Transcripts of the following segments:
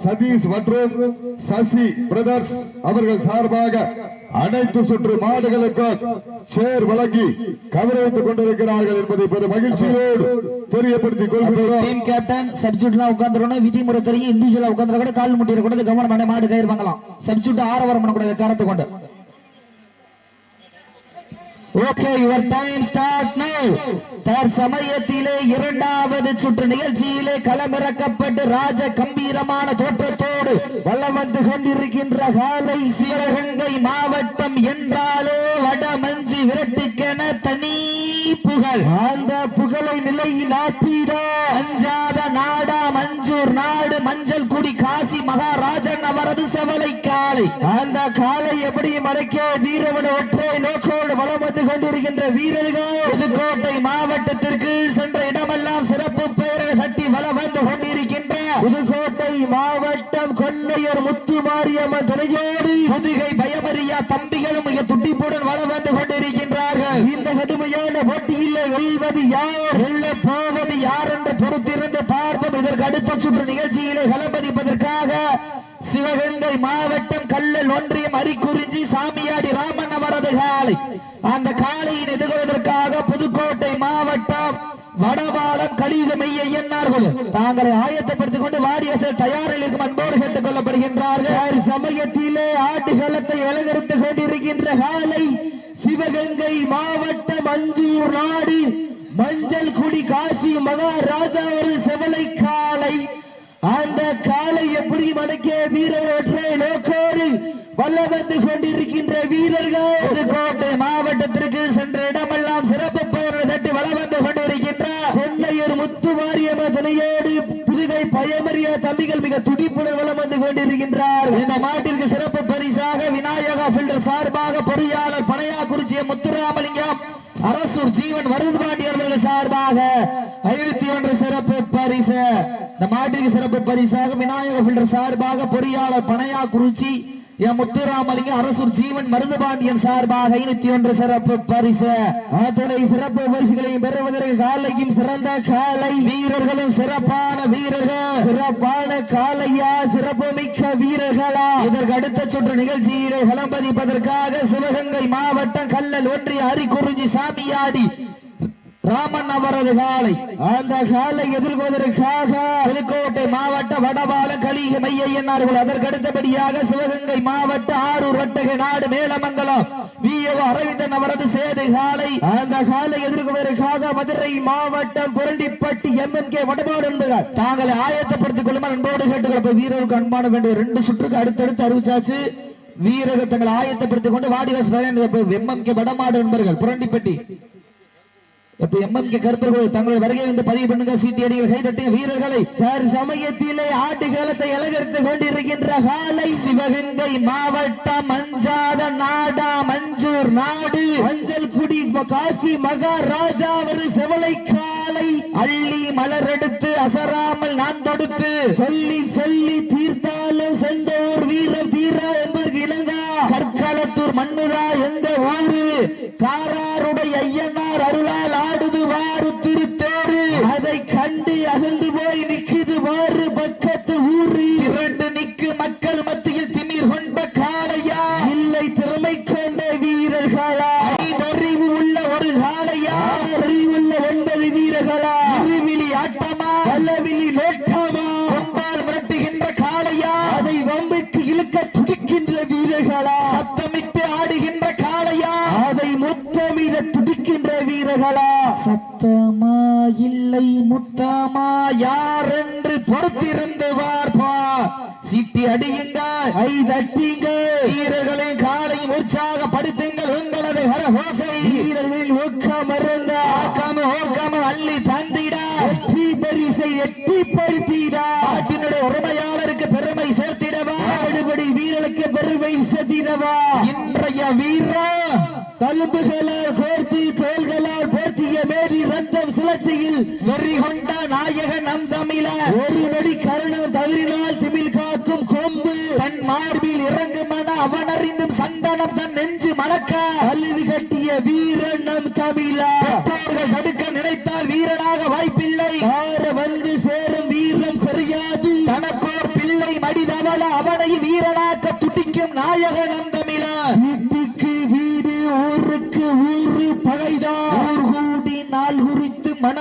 சதீஷ் மற்றும் சசி பிரதர்ஸ் அவர்கள் சார்பாக அனைத்து சுற்று மாடுகளுக்கும் சேர் வழங்கி கௌரவித்துக் கொண்டிருக்கிறார்கள் என்பதை பெரும் மகிழ்ச்சியோடு தெரியப்படுத்திக் கொள்கிறோம். டீம் கேப்டன் சப்ஜெக்ட்லாம் உட்காந்துருக்கணும் விதிமுறை தெரியும் இண்டிவிஜுவலா உட்காந்துட கூட கால் முட்டிட கூடாது கவனம் மாடு கயிறு வாங்கலாம். சப்ஜெக்ட் ஆரவாரம் பண்ணக்கூடாது. காரத்தை கொண்டு ஓகே யுவர் டைம் ஸ்டார்ட் நவ தற்சமயத்திலே இரண்டாவது சுற்று நிகழ்ச்சியிலே களமிறக்கப்பட்டு ராஜ கம்பீரமான தோற்றத்தோடு வலம் வந்து கொண்டிருக்கின்ற காலை சிவகங்கை மாவட்டம் என்றாலே வடமஞ்சு விரட்டிக்கென தனி புகழ். அந்த புகழை நிலையில் ஆத்திட அஞ்சாத நாடா மஞ்சூர் நாடு மஞ்சள் குடி காசி மகாராஜன் அவரது செவலை காலை. அந்த காலை எப்படி மறைக்க வீரவன ஒற்றை நோக்கோடு வலம் வந்து கொண்டிருக்கின்ற வீரர்கள்? புதுக்கோட்டை மாவட்டத்திற்கு சென்ற இடமெல்லாம் சிறப்பு பெயரை தட்டி வலம் வந்து கொண்டிருக்கின்ற புதுக்கோட்டை மாவட்டம் கொன்னையர் முத்து மாரியம்மன் துணையோடு புதுகை பயமறியா தம்பிகளும் மிக துட்டிப்புடன் வலம் வந்து கொண்டிருக்கின்றார்கள். இந்த கடுமையான போட்டியில் வெல்வது யார்? வெல்ல போவது யார் என்று பொறுத்திருந்து பார்ப்போம். இதற்கு அடுத்த சுற்று நிகழ்ச்சியிலே களப்பதிப்பதற்காக சிவகங்கை மாவட்டம் கல்லல் ஒன்றியம் அரிக்குறிஞ்சி சாமியாடி ராமன் அவரது காலை அந்த காளையின் எதிர்கொள்வதற்காக புதுக்கோட்டை மாவட்டம் வடபாலம் கலியுக மெய்ய என்னார்கள் தாங்களை ஆயத்தப்படுத்திக் கொண்டு வாடியசல் தயாரில் இருக்கும் அன்போடு கேட்டுக் கொள்ளப்படுகின்றார்கள். சமயத்திலே ஆட்டுகளத்தை அலங்கரித்துக் கொண்டிருக்கின்ற காலை சிவகங்கை மாவட்டம் அஞ்சூர் நாடு மஞ்சள் குடி காசி மகாராஜா ஒரு செவலை காலை. அந்த காலை எப்படி மடக்க வீரர் ஒற்றை நோக்கோடு வல்ல வந்து கொண்டிருக்கின்ற வீரர்கள்? புதுக்கோட்டை மாவட்டத்திற்கு சென்ற இடமெல்லாம் சிறப்பு பெயரை தட்டி வள வந்து கொண்டிருக்கின்ற கொன்னையர் முத்து மாரியம்ம துணையோடு புதுகை பயமறிய தம்பிகள் மிக துடிப்புடன் வளம் வந்து கொண்டிருக்கின்றார். இந்த மாட்டிற்கு சிறப்பு பரிசாக விநாயகா பில்டர் சார்பாக பொறியாளர் பனையாக்குறிச்சிய முத்துராமலிங்கம் அரசூர் ஜீவன் வருதுபாண்டியர்கள் சார்பாக ஐநூத்தி ஒன்று சிறப்பு பரிசு இந்த மாட்டிற்கு சிறப்பு பரிசாக விநாயக பில்டர் சார்பாக பொறியாளர் பனையா குறிச்சி என் முத்துராமலிங்க அரசூர் ஜீவன் மருதுபாண்டியன் சார்பாக ஐநூத்தி ஒன்று சிறப்பு பரிசு. அத்தனை சிறப்பு பரிசுகளையும் பெறுவதற்கு காலையும் சிறந்த காலை வீரர்களும் சிறப்பான வீரர்கள். சிறப்பான காலையா சிறப்பு மிக்க வீரர்களா? இதற்கு அடுத்த சுற்று நிகழ்ச்சியிலே விளம்பதிப்பதற்காக சிவகங்கை மாவட்டம் கல்லல் ஒன்றிய அரிக்குறிஞ்சி சாமியாடி ராமன் அவரது காலை. அந்த காலை எதிர்கொள்வதற்காக புதுக்கோட்டை மாவட்ட வடபால கலிக மையன்னார்கள் அதற்கு அடுத்தபடியாக சிவகங்கை மாவட்ட ஆரூர் வட்டக நாடு மேலமங்கலம் அரவிந்தன் அவரது சேது காலை. அந்த காலை எதிர்கொள்வதற்காக மதுரை மாவட்டம் புரண்டிப்பட்டி எம்எம்கே வடபாடு என்பதால் தாங்களை ஆயத்தப்படுத்திக் கொள்ளுமாறு அன்போடு கேட்டுக்கொள்ள வீரருக்கு அன்பான வேண்டிய ரெண்டு சுற்றுக்கு அடுத்தடுத்து அறிவிச்சாச்சு. வீரர்கள் தங்களை ஆயத்தப்படுத்திக் கொண்டு வாடி வசதி எம்எம்கே வடமாடு என்பர்கள் புரண்டிப்பட்டி. இப்ப எம்எம்கே கருத்தர்கள் தங்களுடைய வருகை வந்து பதிவு பண்ணுங்க. சீட்டி அடிகள் கைதட்டுங்க வீரர்களை சார் சமயத்திலே ஆட்டு காலத்தை அலங்கரித்து கொண்டிருக்கின்ற காலை சிவகங்கை மாவட்டம் மஞ்சாத நாடா மஞ்சூர் நாடு. மஞ்சள் குடி காசி மகாராஜா ஒரு செவலை காலை அள்ளி மலர் எடுத்து அசராமல் நான் தொடுத்து சொல்லி சொல்லி தீர்த்தாலும் செந்தோர் வீரம் மண்ணுதா எந்த ஊரு? காராருடைய ஐயனார் அருளால் ஆடுது வாரு திருத்தேரு அதை கண்டு அசந்து போய் நிக்குது வாரு பக்கத்து ஊரு இரண்டு நிக்கு மக்கள் மத்தியில் திமிர் கொண்ட காளையா இல்லை திறமை கொண்ட வீரர்களா அறிவு உள்ள ஒரு காளையா அறிவுள்ள ஒன்பது வீரர்களா இருவிழி ஆட்டமா பலவிழி நோட்டமா கொம்பால் மிரட்டுகின்ற காளையா அதை வம்புக்கு இழுக்க துடிக்கின்ற வீரர்களா சத்தமிட்டு ஆடுகின்ற காளையா அதை முத்தமிட துடிக்கின்ற வீரர்களா சத்தமா இல்லை முத்தமா யார் என்று பொறுத்திருந்து பார்ப்பா சிட்டி அடியுங்க ஐ தட்டிங்க வீரர்களின் காலையும் உற்சாகப்படுத்துங்கள் உங்களது ஹரஹோசை. வீரர்களின் ஊக்கம் இருந்த ஆக்காம ஓக்காம அள்ளி தந்திட. வெற்றி பரிசை எட்டி எட்டிப்படுத்திடா. நாட்டினுடைய உரிமையாளருக்கு பெருமை சேர்த்திடவா. அடுபடி வீரர்களுக்கு பெருமை சேர்த்திடவா. இன்றைய வீரா தழும்புகளால் கோரி சுழற்சியில் வெறி கொண்ட நாயகன் நம் தமிழ. ஒரு நொடி கருணம் தவறினால் திமில் காக்கும் கொம்பு. தன் மார்பில் இறங்கும் மன அவன் அறிந்தும் சந்தனம் தன் நெஞ்சு மணக்க அழுவி கட்டிய வீரன் நம் தமிழ. பெற்றோர்கள் தடுக்க நினைத்தால் வீரனாக வாய்ப்பில்லை. ஆற வந்து சேரும் வீரம் குறையாது. தனக்கோர் பிள்ளை ஆடி தவள அவனை வீரனாக்க துடிக்கும் நாயக நந்தமிழ வீட்டுக்கு வீடு ஊருக்கு ஊரு பகைதான் ஊர் கூடி நாள்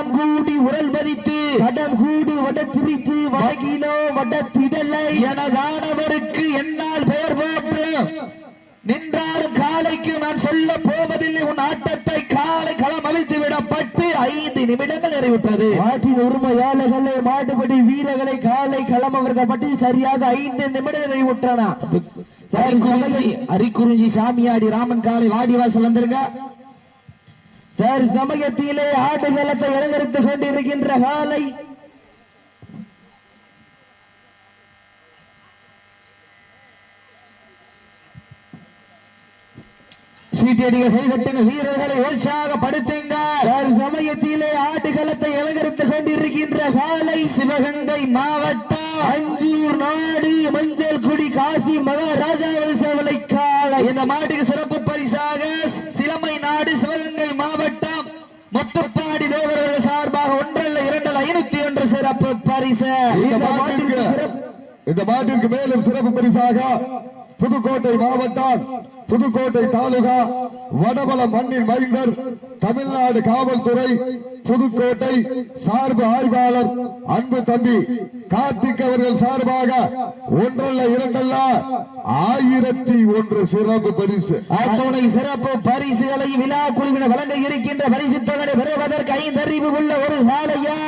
மனம் கூடி உரல் பதித்து வடம் கூடு வட திரித்து வடகிலோ வட திடலை எனதானவருக்கு என்னால் பெயர் போட்டு நின்றாலும் காலைக்கு நான் சொல்ல போவதில்லை. உன் ஆட்டத்தை காலை களம் அவிழ்த்து விடப்பட்டு ஐந்து நிமிடங்கள் நிறைவுற்றது. மாட்டின் உரிமையாளர்களை மாடுபடி வீரர்களை காலை களம் அவர்கள் பற்றி சரியாக ஐந்து நிமிடம் நிறைவுற்றன. அரிக்குறிஞ்சி சாமியாடி ராமன் காலை வாடி வாசல் வந்திருங்க சமயத்திலே ஆடுகளத்தை அலங்கரித்துக் கொண்டிருக்கின்ற காலை. சீட்டியடிகள் வீரர்களை உற்சாகப்படுத்துங்க சமயத்திலே ஆடுகளத்தை அலங்கரித்துக் கொண்டிருக்கின்ற காலை. சிவகங்கை மாவட்டம் அஞ்சூர் நாடு மஞ்சள் குடி காசி மகாராஜா சேவலை காலை இந்த மாட்டுக்கு சிறப்பு பரிசாக நாடு சிவகங்கை மாவட்டம் முத்துப்பாடி தேவர்கள் சார்பாக ஒன்றல்ல இரண்டல்ல ஐநூத்தி ஒன்று சிறப்பு பரிசு. இந்த மாட்டிற்கு மேலும் சிறப்பு பரிசாக புதுக்கோட்டை மாவட்டம் புதுக்கோட்டை தாலுகா வடபல மண்ணின் மைந்தர் தமிழ்நாடு காவல்துறை புதுக்கோட்டை சார்பு ஆய்வாளர் அன்பு தம்பி கார்த்திக் அவர்கள் சார்பாக ஒன்றல்ல இரண்டல்ல ஆயிரத்தி ஒன்று சிறப்பு பரிசு. அத்துணை சிறப்பு பரிசுகளை விழா குழுவினர் வழங்க இருக்கின்ற பரிசு தொகை பெறுவதற்கு ஐந்து அறிவு உள்ள ஒரு சாலையா?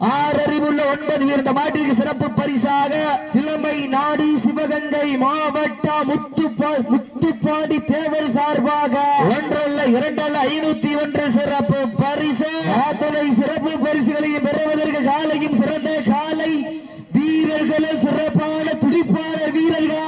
ஆறறிவுள்ள ஒன்பது பேர் மாட்டிற்கு சிறப்பு பரிசாக சிலமை நாடி சிவகங்கை மாவட்ட முத்துப்பா முத்துப்பாடி தேவர் சார்பாக ஒன்றல்ல இரண்டல்ல ஐநூத்தி ஒன்று சிறப்பு பரிசு. அத்தனை சிறப்பு பரிசுகளையும் பெறுவதற்கு காலையும் சிறந்த கால வீரர்களும் சிறப்பான துடிப்பான வீரர்கள்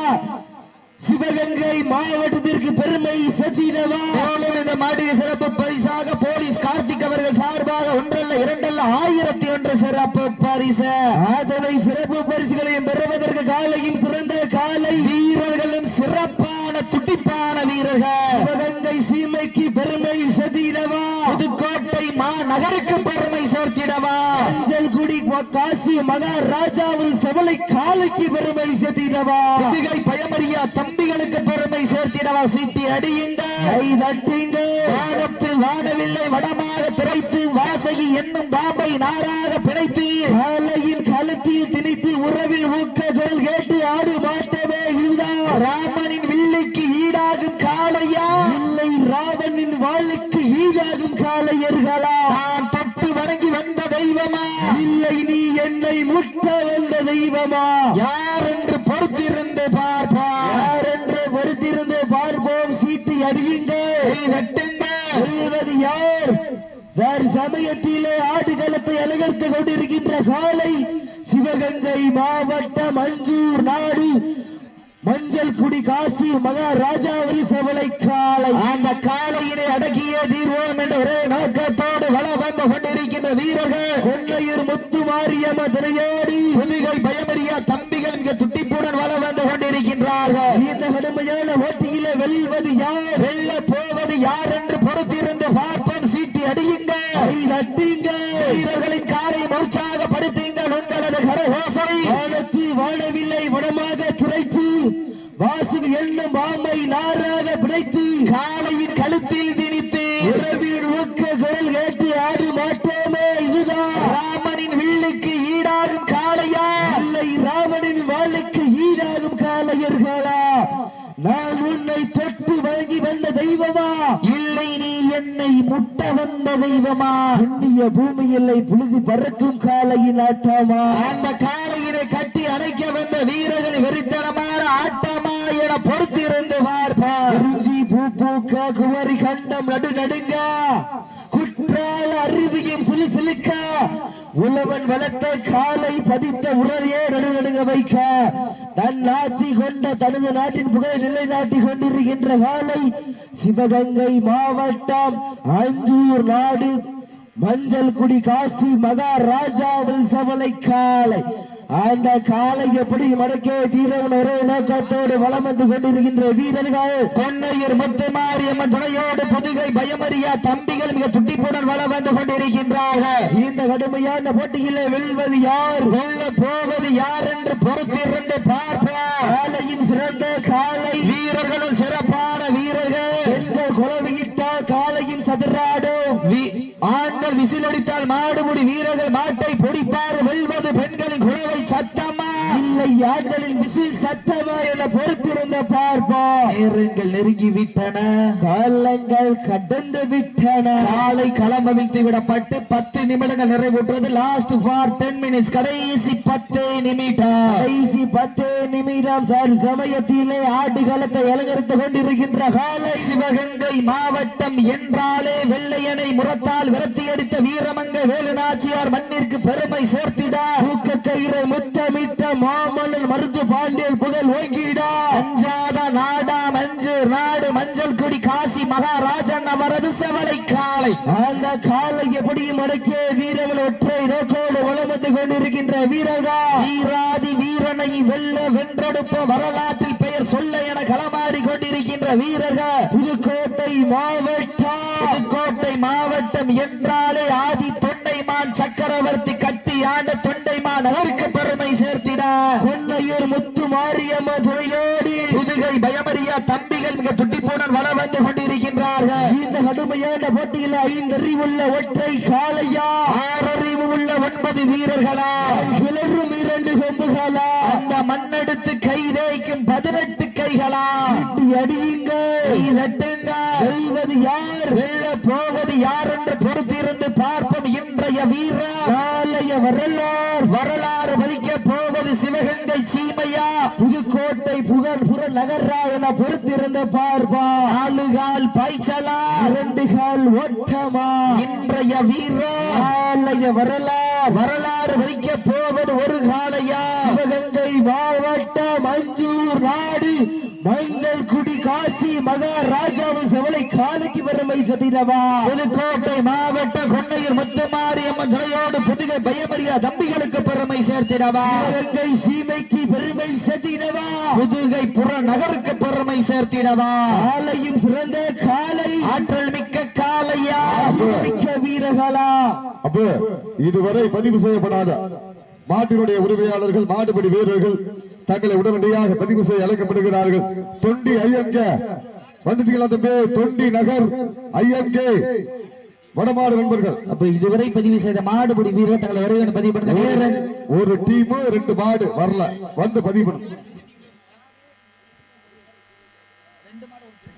சிவகங்கை மாவட்டத்திற்கு பெருமை மேலும் இந்த மாட்டிற்கு சிறப்பு பரிசாக போலீஸ் கார்த்திக் அவர்கள் சார்பாக ஒன்றல்ல இரண்டல்ல ஆயிரத்தி ஒன்று சிறப்பு பரிசு. அத்தனை சிறப்பு பரிசுகளையும் பெறுவதற்கு காலையும் சிறந்த காலை. வீரர்களும் சிறப்பான துடிப்பான வீரர்கள். சிவகங்கை சீமைக்கு பெருமை சத்தினவா புதுக்கோட்டை மாநகருக்கு பெருமை சேர்த்திடவா? அஞ்சல் குடி காசி மகாராஜாவில் செவலை காலைக்கு பெருமை சத்தினவா புதுகை பயமறியா தம்பிகளுக்கு பெருமை சேர்த்திடவா? சீட்டி அடியுங்க. தட்டுங்க. வானத்தில் வானவில்லை வடமாக திரைத்து வாசகி என்னும் பாம்பை நாராக பிணைத்து காலையின் களத்தில் திணித்து உறவில் ஊக்கங்கள் கேட்டு ஆடு இதுதான் ராமனின் வில்லுக்கு ஈடாகும் காளையா? இல்லை ராவனின் வாளுக்கு ஈடாகும் காளையர்களா? நான் தொட்டு வணங்கி வந்த தெய்வமா? இல்லை நீ என்னை முட்ட வந்த தெய்வமா? யார் என்று பொறுத்திருந்து பார்ப்பா. யார் என்று பொறுத்திருந்து பார்ப்போம். சீட்டு அடியுங்கள் யார்? சார் சமயத்திலே ஆடுகளத்தை அலங்கரித்துக் கொண்டிருக்கின்ற காலை சிவகங்கை மாவட்டம் அஞ்சூர் நாடு மஞ்சள் குடி காசி மகாராஜாவரி செவலை காலை அந்த காளையினை அடக்கிய தீர்வோம் என்ற ஒரே நோக்கத்தோடு வள வந்து கொண்டிருக்கின்ற வீரர்கள். கொன்னையூர் முத்து மாரியம்ம திரையோடி புலிகள் பயமறியா தம்பிகள் மிக துட்டிப்புடன் வள வந்து கொண்டிருக்கின்றார்கள். இந்த கடுமையான போட்டியிலே வெல்வது யார்? வெல்ல போவது யார் என்று பொறுத்திருந்து பார்ப்போம். சீட்டி அடியுங்க. கை தட்டுங்க. வீரர்களின் காலை உற்சாகப்படுத்துங்கள் உங்களது கரகோசை. வானத்து வடமாக துடைத்து வாசல் என்னும் பாம்பை நாராக பிடித்து காளையின் கழுத்தில் திணித்து உறவின் ஊக்க குரல் கேட்டு ஆடு மாட்டோமே இதுதான். ராமனின் வில்லுக்கு ஈடாகும் காளையா? இல்லை ராவணின் வாளுக்கு ஈடாகும் காளையர்களா? நான் உன்னை தொட்டு வழங்கி வந்த தெய்வமா? இல்லை நீ என்னை முட்ட வந்த தெய்வமா? புண்ணிய பூமி இல்லை புழுதி பறக்கும் காளையின் ஆட்டமா? அந்த காளையினை கட்டி அணைக்க வந்த வீரர்கள் வெறித்தனமான ஆட்டமா? என பொறுத்திருந்து பார்ப்பார் குறிஞ்சி பூ பூக்க குமரி கண்டம் நடு நடுங்க. குற்றால அருவியும் சிலு சிலுக்க. உழவன் வளர்த்த காலை பதித்த உரையே நடுநடுங்க வைக்க. தன் ஆட்சி கொண்ட தனது நாட்டின் புகழை நிலைநாட்டி கொண்டிருக்கின்ற காலை சிவகங்கை மாவட்டம் அஞ்சூர் நாடு. மஞ்சள் குடி காசி மகாராஜாவில் சவலை காலை. அந்த காலை எப்படி மடக்கே தீரவன் ஒரே நோக்கத்தோடு வளம் வந்து கொண்டிருக்கின்ற வீரர்கள்? முத்து முத்துமாரியம்மன் துணையோடு புதுகை பயமறியா தம்பிகள் மிக துட்டிப்புடன் வளம் வந்து கொண்டிருக்கின்றார்கள். இந்த கடுமையான போட்டியிலே வெல்வது யார்? வெல்ல போவது யார் என்று பொறுத்திருந்து பார்ப்போம். காலையும் சிறந்த காலை. வீரர்களும் சிறப்பான வீரர்கள். பெண்கள் குழவியிட்டால் காலையும் சதுராடும். ஆண்கள் விசிலடித்தால் மாடுமுடி வீரர்கள் மாட்டை பிடிப்பார் வெல்வது இல்லை விசில் சத்தமா என பொறுத்திருந்த பார்ப்போம். நேரங்கள் நெருங்கி விட்டன காலங்கள் கடந்து விட்டன. காலை களம் அவிழ்த்து விடப்பட்டு பத்து நிமிடங்கள் நிறைவுற்றது. லாஸ்ட் ஃபார் டென் மினிட்ஸ் கடைசி பத்து நிமிடம். கடைசி பத்து நிமிடம் சார். சமயத்திலே ஆடுகளத்தை அலங்கரித்துக் கொண்டிருக்கின்ற காலை. சிவகங்கை மாவட்டம் என்றாலே வெள்ளையனை முரத்தால் விரட்டி அடித்த வீரமங்க வேலுநாச்சியார் மண்ணிற்கு பெருமை சேர்த்திடா. ஊக்க கயிறை முத்தமிட்ட மாமல்லன் மருது பாண்டியல் புகழ் ஓங்கிடா. அஞ்சாத நாடா மஞ்சள் நாடு மஞ்சள் கொடி காசி மகாராஜன் அவரது செவலை காலை. அந்த காலை எப்படியும் அடக்கிய வீரர்கள் ஒற்றை நோக்கோடு வலம் கொண்டிருக்கின்ற வீரர்கள். வீராதி வீரனை வெல்ல வென்றெடுப்ப வரலாற்றில் பெயர் சொல்ல என களமாடி கொண்டிருக்கின்ற வீரர்கள். புதுக்கோட்டை மாவட்டம். புதுக்கோட்டை மாவட்டம் என்றாலே ஆதி தொண்டைமான் சக்கரவர்த்தி கத்தி ஆண்ட தொண்டை அதற்கு பெருமை சேர்த்திட. கொன்னையூர் முத்து மாரியம்ம துறையோடு புதுகை பயமறியா தம்பிகள் மிக துட்டிப்புடன் வள வந்து கொண்டிருக்கின்றார்கள். இந்த கடுமையான போட்டியில் ஐந்தறிவுள்ள ஒற்றை காளையா? ஆறறிவு உள்ள ஒன்பது வீரர்களா? கிளறும் இரண்டு கொம்புகளா? அந்த மண்ணெடுத்து கை தேய்க்கும் பதினெட்டு கைகளா? அடியுங்க யார்? வெல்ல போவது யார் என்று பொறுத்திருந்து பார்ப்போம் இன்றைய வீரர் காளைய வரலாறு. வரலாறு பதிக்க போவது சிவகங்கை சீமையா. புதுக்கோட்டை புகழ் புற நகரா என பொறுத்திருந்த பார்ப்பா. ஆளுகால் பாய்ச்சலா. இரண்டு கால் ஓட்டமா. இன்றைய வீரர் காளைய வரலாறு. வரலாறு பதிக்க போவது ஒரு காலையா சிவகங்கை மாவட்டம் மஞ்சூர் நாடு. மஞ்சள் குடி காசி மகாராஜாவின் செவலை காலைக்கு பெருமை சதிரவா புதுக்கோட்டை மாவட்ட கொண்டையூர் முத்துமாரியம்மன் துறையோடு புதுகை பயமறியா தம்பிகளுக்கு பெருமை சேர்த்திடவா சிவகங்கை சீமைக்கு பெருமை சதிரவா புதுகை புற நகருக்கு பெருமை சேர்த்திடவா காலையும் சிறந்த காலை. ஆற்றல் மிக்க காலையா? மிக்க வீரர்களா? அப்போ இதுவரை பதிவு செய்யப்படாத மாட்டினுடைய உரிமையாளர்கள் மாடுபடி வீரர்கள் தங்களை உடனடியாக பதிவு செய்ய அழைக்கப்படுகிறார்கள். தொண்டி ஐயங்க வந்துட்டீங்களா தம்பி? தொண்டி நகர் ஐயங்கே வடமாடு நண்பர்கள். அப்ப இதுவரை பதிவு செய்த மாடுபிடி வீரர் தங்களை பதிவு நேரன் ஒரு டீம் ரெண்டு மாடு வரல. வந்து பதிவு பண்ணு.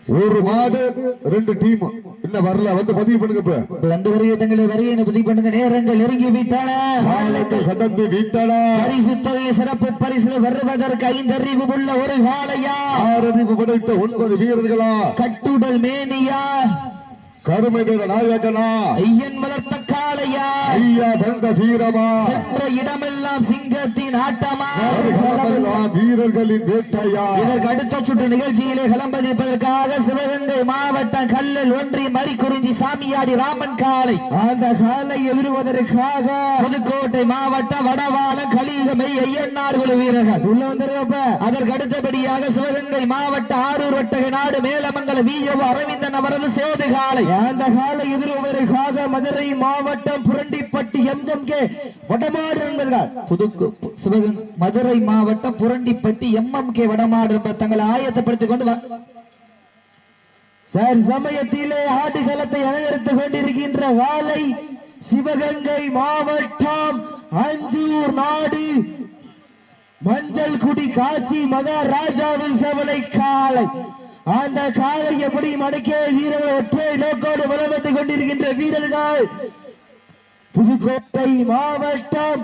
ஒரு மாடு ரெண்டு டீம். இன்னும் வரல வந்து பதிவு பண்ணுங்க இப்ப. வந்து வருகை தங்களை வருகை பதிவு பண்ணுங்க. நேரங்கள் காலத்தை கடந்து வீட்டாளா பரிசு தொகை சிறப்பு பரிசுல வருவதற்கு ஐந்தறிவு உள்ள ஒரு காலையா ஆறறிவு படைத்த ஒன்பது வீரர்களா? கட்டுடல் மேனியா? கருமை நிற நாயகனா ஐயன் வளர்த்த காளையா? ஐயா தங்க வீரமா? சென்ற இடமெல்லாம் சிங்கத்தின் ஆட்டமா? வீரர்களின் வேட்டையா? இதற்கு அடுத்த சுற்று நிகழ்ச்சியிலே களம்பதிப்பதற்காக சிவகங்கை மாவட்டம் கல்லல் ஒன்றிய மறிக்குறிஞ்சி சாமியாடி ராமன் காளை. அந்த காலை எதிர்வதற்காக புதுக்கோட்டை மாவட்டம் வடவாளம் கலியுகமை ஐயன்னார் குழு வீரர்கள். உள்ள வந்துருப்ப அதற்கு அடுத்தபடியாக சிவகங்கை மாவட்ட ஆரூர் வட்டக நாடு மேலமங்கல வீரவு அரவிந்தன் அவரது சேது காலை அந்த கால எதிர்வருக்காக மதுரை மாவட்டம் புரண்டிப்பட்டி எம்எம்கே வடமாடு என்பதால் புதுக்கு சிவகங்கை மதுரை மாவட்டம் புரண்டிப்பட்டி எம்எம்கே வடமாடு என்பது தங்களை ஆயத்தப்படுத்திக் கொண்டு வ- சார் சமயத்திலே ஆடுகளத்தை அலங்கரித்துக் கொண்டிருக்கின்ற வாழை சிவகங்கை மாவட்டம் அஞ்சூர் நாடு. மஞ்சள் குடி காசி மகாராஜாவின் செவலை காலை அந்த காலை எப்படி மடக்கிய வீரர்கள் ஒற்றை நோக்கோடு வலம் வந்து கொண்டிருக்கின்ற வீரர்கள். புதுக்கோட்டை மாவட்டம்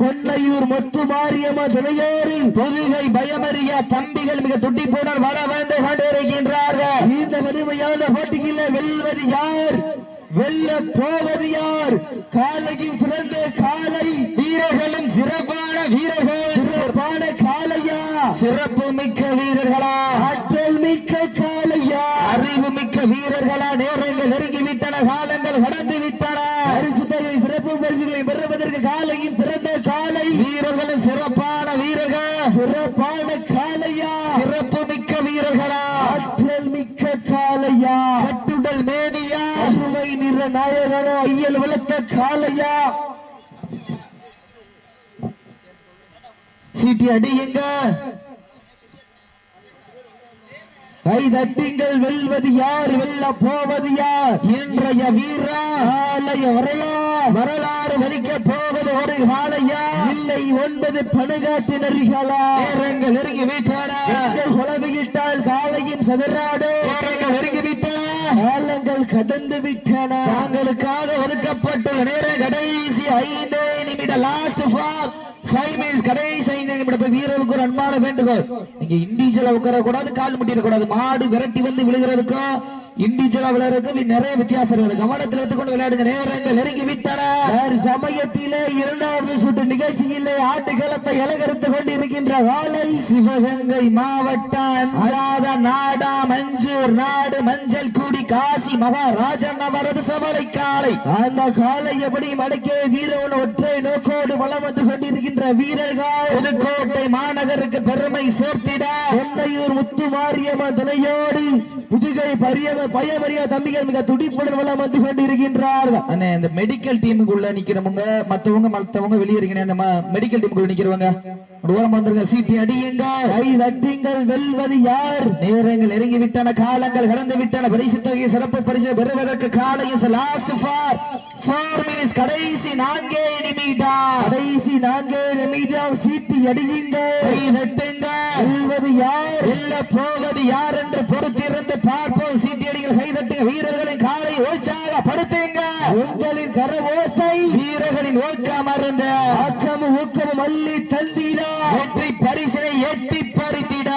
கொன்னையூர் முத்து மாரியம்ம துணையோடு புதுகை பயமறிய தம்பிகள் மிக துட்டிப்புடன் வள வந்து கொண்டிருக்கின்றார்கள். இந்த கடுமையான போட்டியில் வெல்வது யார்? வெல்ல போவது யார்? காலையும் சிறந்த காலை. வீரர்களும் சிறப்பான வீரர்கள். சிறப்பான காளையா சிறப்பு மிக்க வீரர்களா? வீரர்களா நேரங்கள் நெருங்கி விட்டன காலங்கள் கடந்து விட்டன பரிசு தொகை சிறப்பு பரிசுகளை பெறுவதற்கு காலையும் சிறந்த காலை. வீரர்களும் சிறப்பு சிறப்பான காளையா சிறப்பு மிக்க வீரர்களா? ஆற்றல் மிக்க காளையா கட்டுடல் மேனியா? அருமை நிற நாயகனோ ஐயல் வளர்த்த காளையா சீட்டி அடியுங்க. கை தட்டுங்கள் வெல்வது யார் வெல்ல போவது யார்? இன்றைய வீரா ஆலய வரலாறு வரலாறு வலிக்க போவது ஒரு காலையா இல்லை ஒன்பது பணுகாட்டு நரிகளா நேரங்கள் நெருங்கி விட்டன எங்கள் குலவையிட்டால் காலையும் சதுராடு? நேரங்கள் நெருங்கி விட்டன காலங்கள் கடந்து விட்டன. தாங்களுக்காக ஒதுக்கப்பட்டுள்ள நேரம் கடைசி ஐந்து நிமிடம் லாஸ்ட் ஃபார் ஃபைவ் மினிட்ஸ் நிமிடம் ஒரு அன்பான வேண்டுகோள். நீங்க இண்டிவிஜுவலா உட்கார கூடாது கால் முட்டிட கூடாது மாடு விரட்டி வந்து விழுகிறதுக்கும் இண்டிவிஜுவலா விளையாடுறது நிறைய வித்தியாசம் இருக்குது கவனத்தில் எடுத்துக்கொண்டு விளையாடுங்க. நேரங்கள் நெருங்கி விட்டன. சமயத்திலே இரண்டாவது சுற்று நிகழ்ச்சியிலே ஆட்டுக்களத்தை இலகரித்துக் கொண்டிருக்கின்ற வாழை சிவகங்கை மாவட்டம். அழாத நாடா மஞ்சூர் நாடு மஞ்சள் குடி காசி மகாராஜன் அவரது சமலை காலை. அந்த காலை எப்படி மடக்கே வீரவன் ஒற்றை நோக்கோடு வலம் வந்து கொண்டிருக்கின்ற வீரர்கள். புதுக்கோட்டை மாநகருக்கு பெருமை சேர்த்திட. கொண்டையூர் முத்து மாரியம்மன் துணையோடு புதுகை பரியவர் பயமறியா தம்பிகள் மிக துடிப்புடன் வலம் வந்து கொண்டிருக்கின்றார்கள். அண்ணே இந்த மெடிக்கல் டீமுக்குள்ள நிக்கிறவங்க மத்தவங்க மத்தவங்க வெளியே இருக்கீங்க அந்த மெடிக்கல் டீமுக்குள்ள நிக்கிறவங்க ஒரு ஓரம் வந்துருங்க சீட்டி அடியுங்க கை தட்டுங்கள் வெல்வது யார்? நேரங்கள் நெருங்கி விட்டன காலங்கள் கடந்து விட்டன பரிசு தொகை சிறப்பு பரிசு பெறுவதற்கு காலையும் லாஸ்ட் ஃபார் ஃபோர் மினிட்ஸ் கடைசி நான்கே நிமிடம். கடைசி நான்கு நிமிடம் சீட்டி அடியுங்கள். கை தட்டுங்க வெல்வது யார்? வெல்ல போவது யார் என்று பொறுத்திருந்து பார்ப்போம் சீட்டியடிகள் கைதட்டுங்க வீரர்களின் காலை உற்சாகப்படுத்துங்க உங்களின் கர ஓசை வீரர்களின் ஊக்கம் அருந்த ஆக்கமும் ஊக்கமும் அள்ளி தந்தீரா வெற்றி பரிசினை எட்டி பறித்திட.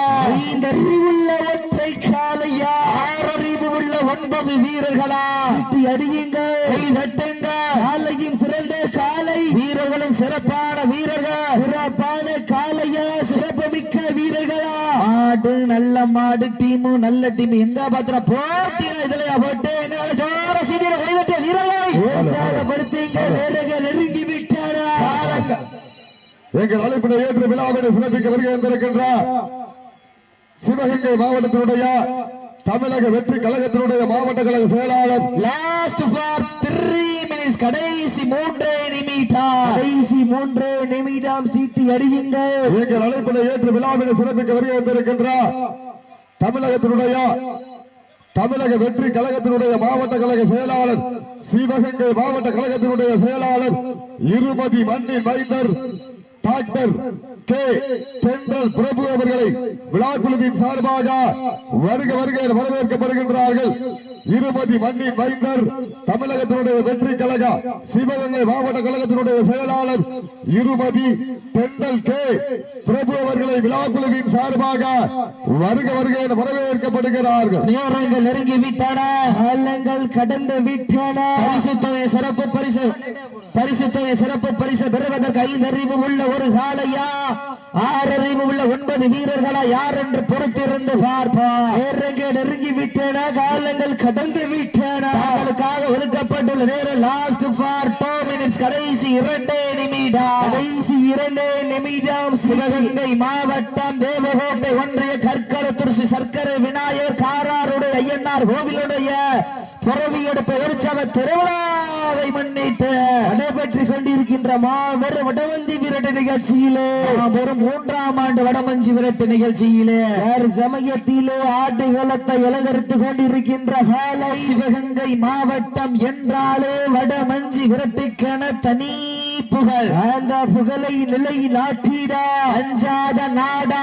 இந்த அறிவுள்ள ஒற்றை காலையா ஆறறிவு உள்ள ஒன்பது வீரர்களா. சீட்டி அடியுங்கள் கை தட்டுங்க. காலையும் சிறந்த காலை வீரர்களும் சிறப்பான வீரர்கள். சிறப்பான காலையா வீரர்களா மாடு நல்ல மாடு டீமு நல்ல டீம். எங்க பாத்திர போட்டியில இதுலயா போட்டு என்ன ஜோர சீட்டியில கைதட்டிய வீரர்கள் உற்சாகப்படுத்துங்கள் நேரங்கள் நெருங்கி விட்டாரா? காலங்கள் எங்கள் அழைப்பினை ஏற்று விழாவினை சிறப்பிக்க வருகை வந்திருக்கின்றார் சிவகங்கை மாவட்டத்தினுடைய தமிழக வெற்றி கழகத்தினுடைய மாவட்ட கழக செயலாளர் லாஸ்ட் ஃபார் த்ரீ மினிட்ஸ் கடைசி மூன்றே நிமிடம். கடைசி மூன்று நிமிடம் சீட்டி அடியுங்கள். எங்கள் அழைப்பினை ஏற்று விழாவினை சிறப்பிக்க வருகை வந்திருக்கின்ற தமிழகத்தினுடைய தமிழக வெற்றி கழகத்தினுடைய மாவட்ட கழக செயலாளர் சிவகங்கை மாவட்ட கழகத்தினுடைய செயலாளர் இருமதி மண்ணின் மைந்தர் டாக்டர் கே. தென்றல் பிரபு அவர்களை விழாக்குழுவின் சார்பாக வருக வருகை வரவேற்கப்படுகின்றார்கள். இருமதி மண்ணின் மைந்தர் தமிழகத்தினுடைய வெற்றி கழக சிவகங்கை மாவட்ட கழகத்தினுடைய செயலாளர் இருமதி தென்றல் கே. பிரபு அவர்களை விழாக்குழுவின் சார்பாக வருக வருக என வரவேற்கப்படுகிறார்கள். நேரங்கள் நெருங்கி விட்டன காலங்கள் கடந்து விட்டன. சிறப்பு பரிசு பரிசு தொகை சிறப்பு பரிசு பெறுவதற்கு ஐந்து அறிவு உள்ள ஒரு காலையா ஆறு அறிவு உள்ள ஒன்பது வீரர்களா? யார் என்று பொறுத்திருந்து பார்ப்போம். நேரங்கள் நெருங்கி விட்டன காலங்கள் கடந்து விட்டன? ஒதுக்கப்பட்டுள்ள நேரம் லாஸ்ட் ஃபார் டூ மினிட்ஸ் கடைசி இரண்டே நிமிடம். கடைசி இரண்டு நிமிடம் சிவகங்கை மாவட்டம் தேவகோட்டை ஒன்றிய கற்களத்தூர் ஸ்ரீ சர்க்கரை விநாயகர் காராருடைய ஐயனார் கோவிலுடைய புறவியெடுப்பு உற்சவ திருவிழாவை முன்னிட்டு நடைபெற்றுக் கொண்டிருக்கின்ற மாபெரும் வடவந்தி விரட்டு நிகழ்ச்சியிலே ஒரு மூன்றாம் ஆண்டு வடமஞ்சி விரட்டு நிகழ்ச்சியிலே வேறு சமயத்திலே ஆட்டுகளத்தை இலங்கரித்துக் கொண்டிருக்கின்ற காலை சிவகங்கை மாவட்டம் என்றாலே வடமஞ்சி விரட்டுக்கென தனி புகழ். அந்த புகழை நிலை நாட்டிட அஞ்சாத நாடா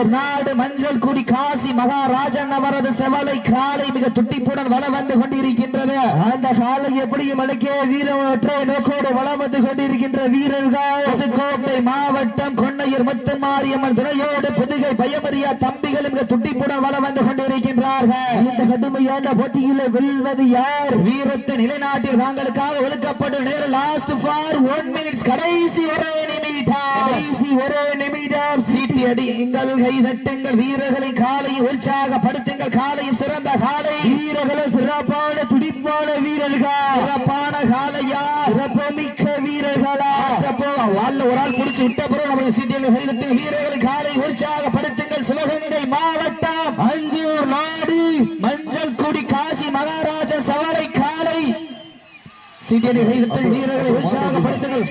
மஞ்சூர் நாடு மஞ்சள் குடி காசி மகாராஜன் அவரது செவலை காலை மிக துட்டிப்புடன் வள வந்து கொண்டிருக்கின்றது. அந்த காலை எப்படியும் அடக்கிய வீரம் ஒற்றை நோக்கோடு வளம் வந்து கொண்டிருக்கின்ற வீரர்கள். புதுக்கோட்டை மாவட்டம் கொன்னையூர் முத்து மாரியம்மன் துணையோடு புதுகை பயமறியா தம்பிகள் மிக துட்டிப்புடன் வள வந்து கொண்டிருக்கின்றார்கள். இந்த கடுமையான போட்டியிலே வெல்வது யார்? வீரத்தை நிலைநாட்டில் தாங்களுக்காக ஒதுக்கப்பட்ட நேரம். லாஸ்ட் ஃபார் ஒன் மினிட்ஸ் கடைசி ஒரே நிமிடம். கடைசி ஒரே நிமிடம். சீட்டி அடி எங்கள் கை தட்டுங்கள். வீரர்களை காலை உற்சாகப்படுத்துங்கள். காலையும் சிறந்த காலை. வீரர்களை சிறப்பான துடிப்பான வீரர்கள். சிறப்பான காலையா? சிறப்புமிக்க வீரர்களா? அப்போ வால்ல ஒரு ஆள் புடிச்சு முடிச்சு விட்ட பிறகு நம்முடைய சீட்டியில் தட்டுங்கள். வீரர்களை காலை உற்சாகப்படுத்துங்கள். சிவகங்கை மாவட்டம் அஞ்சூர் நாடு மஞ்சள் குடி காசி மகாராஜா சவலை காலை. சீட்டியில் செய்திட்டு வீரர்களை உற்சாகப்படுத்துங்கள்.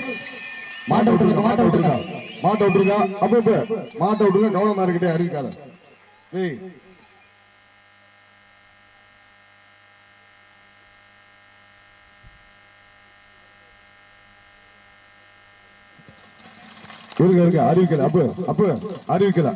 மாட்ட விட்டுருங்க மாட்ட விட்டுருங்க. மாட்ட விட்டுருங்க. அப்ப இப்ப மாட்ட விட்டுருங்க. கவனமா இருக்கிட்டே அறிவிக்காத. ஏய். இருக்க இருங்க. அறிவிக்கல. அப்ப அப்ப அறிவிக்கல.